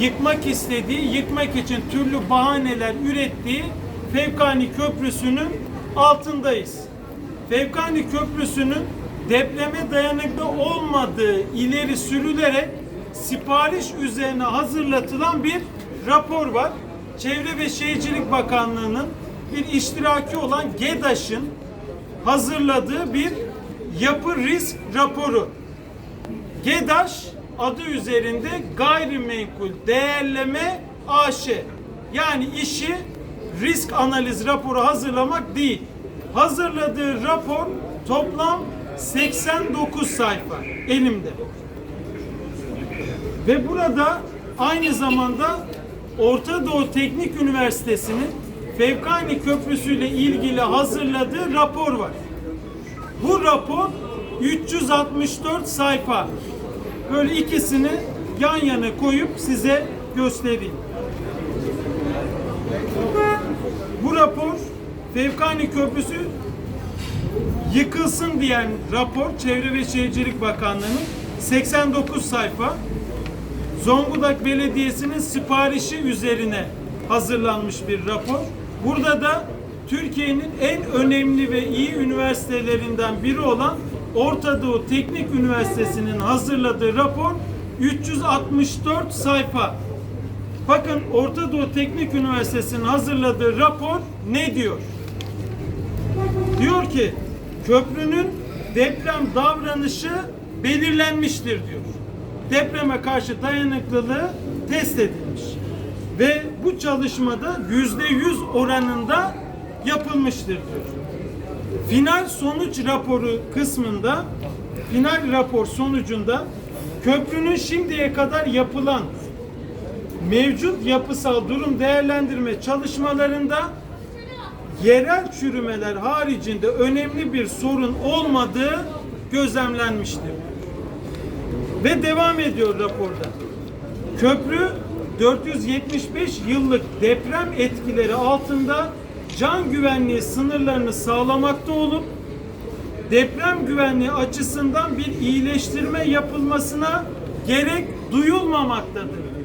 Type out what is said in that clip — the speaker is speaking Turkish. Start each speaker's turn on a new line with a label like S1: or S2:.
S1: yıkmak istediği, yıkmak için türlü bahaneler ürettiği Fevkani Köprüsü'nün altındayız. Fevkani Köprüsü'nün depreme dayanıklı olmadığı ileri sürülerek sipariş üzerine hazırlatılan bir rapor var. Çevre ve Şehircilik Bakanlığı'nın bir iştiraki olan GEDAŞ'ın hazırladığı bir yapı risk raporu. GEDAŞ adı üzerinde gayrimenkul değerleme AŞ. Yani işi risk analiz raporu hazırlamak değil. Hazırladığı rapor toplam 89 sayfa elimde. Ve burada aynı zamanda Orta Doğu Teknik Üniversitesi'nin Fevkani Köprüsü ile ilgili hazırladığı rapor var. Bu rapor 364 sayfa. Böyle ikisini yan yana koyup size göstereyim. Bu rapor Fevkani Köprüsü yıkılsın diyen rapor Çevre ve Şehircilik Bakanlığı'nın 89 sayfa. Zonguldak Belediyesi'nin siparişi üzerine hazırlanmış bir rapor. Burada da Türkiye'nin en önemli ve iyi üniversitelerinden biri olan Orta Doğu Teknik Üniversitesi'nin hazırladığı rapor 364 sayfa. Bakın Orta Doğu Teknik Üniversitesi'nin hazırladığı rapor ne diyor? Diyor ki köprünün deprem davranışı belirlenmiştir diyor. Depreme karşı dayanıklılığı test edilmiş. Ve bu çalışmada yüzde yüz oranında yapılmıştır diyor. Final sonuç raporu kısmında final rapor sonucunda köprünün şimdiye kadar yapılan mevcut yapısal durum değerlendirme çalışmalarında yerel çürümeler haricinde önemli bir sorun olmadığı gözlemlenmiştir. Ve devam ediyor raporda. Köprü 475 yıllık deprem etkileri altında can güvenliği sınırlarını sağlamakta olup deprem güvenliği açısından bir iyileştirme yapılmasına gerek duyulmamaktadır.